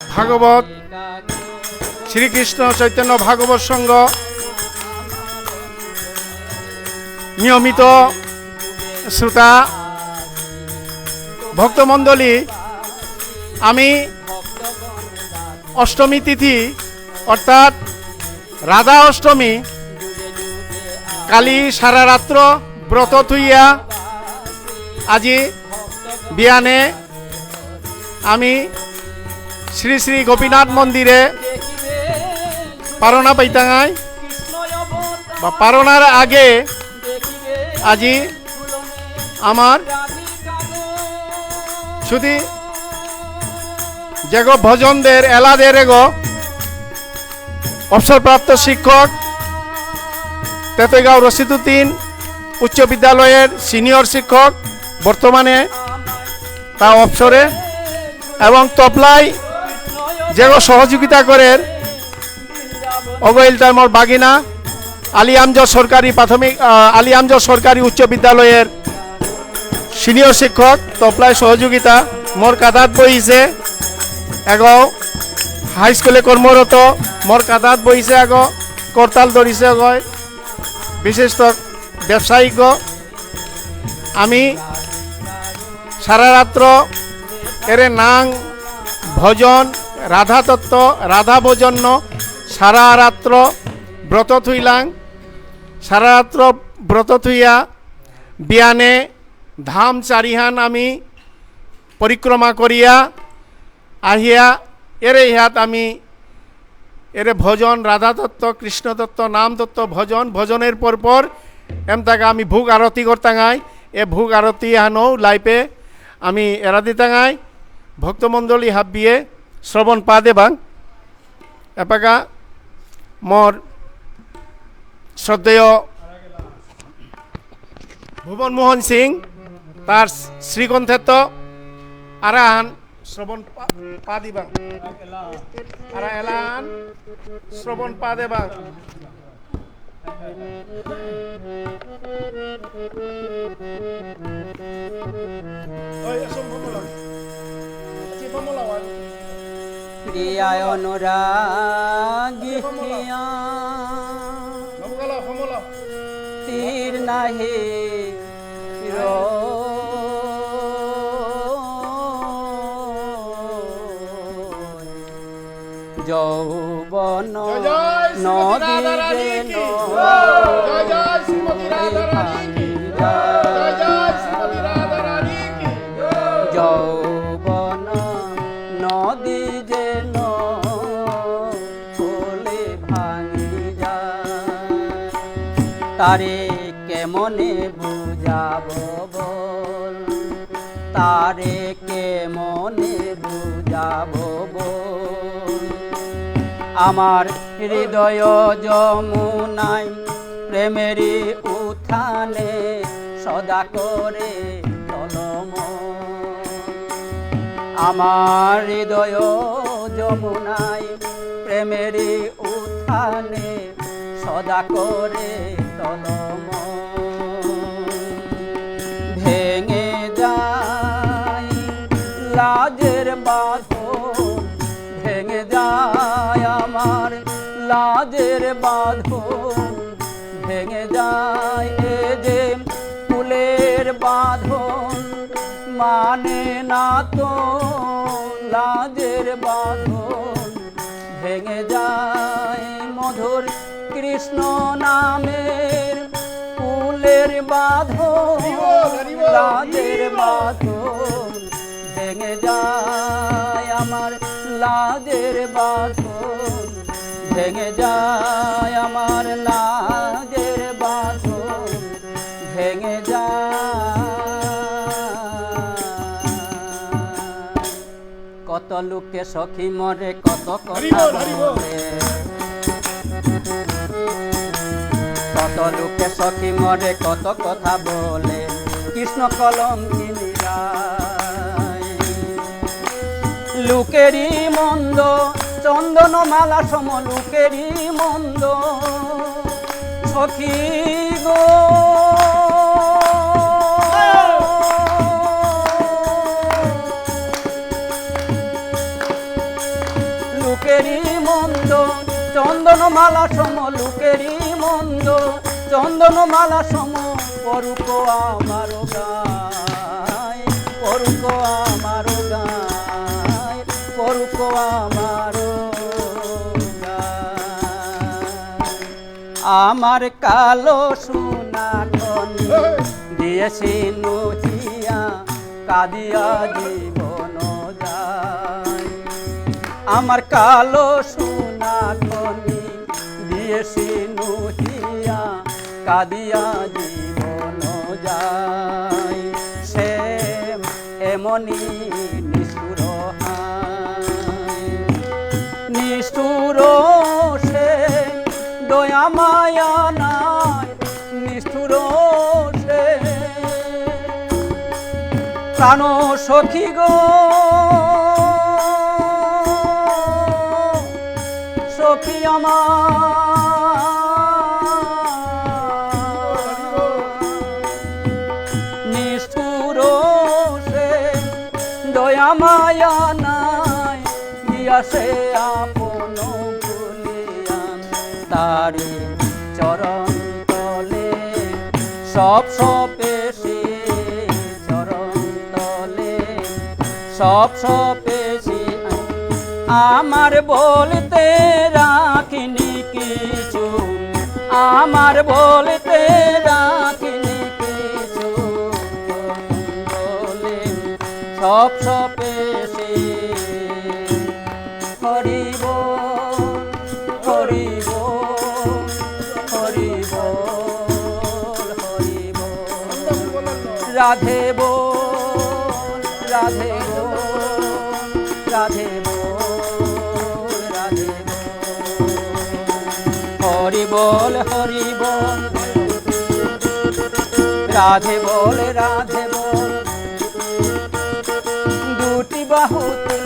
ভাগবত, শ্রীকৃষ্ণ চৈতন্য ভাগবত সংঘ, নিয়মিত শ্রোতা, ভক্তমণ্ডলী, আমি অষ্টমী তিথি, অর্থাৎ রাধা অষ্টমী, কালি সারা রাত্র ব্রত থুইয়া আজি বিয়ানে আমি শ্রী শ্রী গোপীনাথ মন্দিরে। পারনা পাইতাঙাই বা পারনার আগে আজি আমার শুধু যেগো ভজনদের, এলাদের এগো অবসরপ্রাপ্ত শিক্ষক তেতগাঁও রশিদুদ্দিন উচ্চ বিদ্যালয়ের সিনিয়র শিক্ষক বর্তমানে তা অবসরে এবং তপলাই যেগো সহযোগিতা করে অগৈল তার বাগিনা। আলী আলিয়ামজ সরকারি প্রাথমিক আহ, আলিয়ামজ সরকারি উচ্চ বিদ্যালয়ের সিনিয়র শিক্ষক তপলাই সহযোগিতা মোর কাদাত বহিছে এগ হাই স্কুলে কর্মরত মোর কাঁধাত বহিছে আগ করতাল ধরিছে গয় বিশিষ্ট ব্যবসায়িক আমি সারা রাত্র এরে নাং ভজন রাধা তত্ত্ব রাধা ভজন্য, সারা রাত্র ব্রত থুইলাং, সারা রাত্র ব্রত থুইয়া বিয়ানে ধাম চারিহান আমি পরিক্রমা করিয়া আহিয়া এরে ইহাত আমি এরে ভজন রাধা তত্ত্ব কৃষ্ণ তত্ত্ব নাম তত্ত্ব ভজন, ভজনের পর পর এম তাকে আমি ভোগ আরতি করতাঙাই। এ ভোগ আরতি হানো লাইপে আমি এরা দিতাঙাই। ভক্তমণ্ডলী হাবিয়ে শ্রবণ পা দেবাং এপাকা মোর শ্রদ্ধেয় ভুবন মোহন সিং তার শ্রীকণ্ঠেত্র আরাহান শ্রবণ পা- পা দিবাং আরা এলান শ্রবণ পা দেবাং ওই আসুন ভমলা অনুরাগী হিয়া? ভমলা ভমলা তীর নাহি যৌবন নদী রাধা তারে কেমনে বুঝাবো বল? তারে কেমনে বুঝাবো বল? আমার হৃদয় যমুনাই প্রেমেরই উত্থানে সদা করে তলম আমার হৃদয় যমুনাই প্রেমেরই উত্থানে সদা করে ভেঙে যায় লাজের ভেঙে আমার লাজের ভেঙে ফুলের মানে না তো লাজের মধুর কৃষ্ণ নামের ফুলের বাঁধন লাজের বাঁধন ভেঙে যায় আমার লাজের বাঁধন ভেঙে যায় আমার লাজের বাঁধন ভেঙে যায়। কত লোকে সখী মরে কত কথা কত লোকে সখী মরে কত কথা বলে। কৃষ্ণ কলম লোকেরই মন্দ, চন্দন মালা সম লোকেরই মন্দ। সখী গো। মন্দ চন্দনমালা সম লোকেরই মন্দ চন্দনমালা সম পরুক আমার গায়, পরুক আমার গায়, পরুক আমার। আমার কালো সোনা দিয়েছি নজিয়া, কাদিয়া জীবন যায় আমার কালো সোনা নজিয়া কাদিয়া জীবন যায়। সে এমনি নিষ্ঠুর নিষ্ঠুর সে দয়া মায়া নাই, নিষ্ঠুর সে সখী গো। সখী আমার দয়া মায়া নাই গিয়াছে আপন ভুলিয়ান তারি চরণ তলে, সব সপেছি চরণ তলে, সব সপেছি আমার বলতে রাখিনি কিছু, আমার বলতে রাখিনি কিছু। সব রাধে বল রাধে বল রাধে বল, রাধে হরি বল হরি বল, রাধে বল রাধে বল। দুটি বাহুতে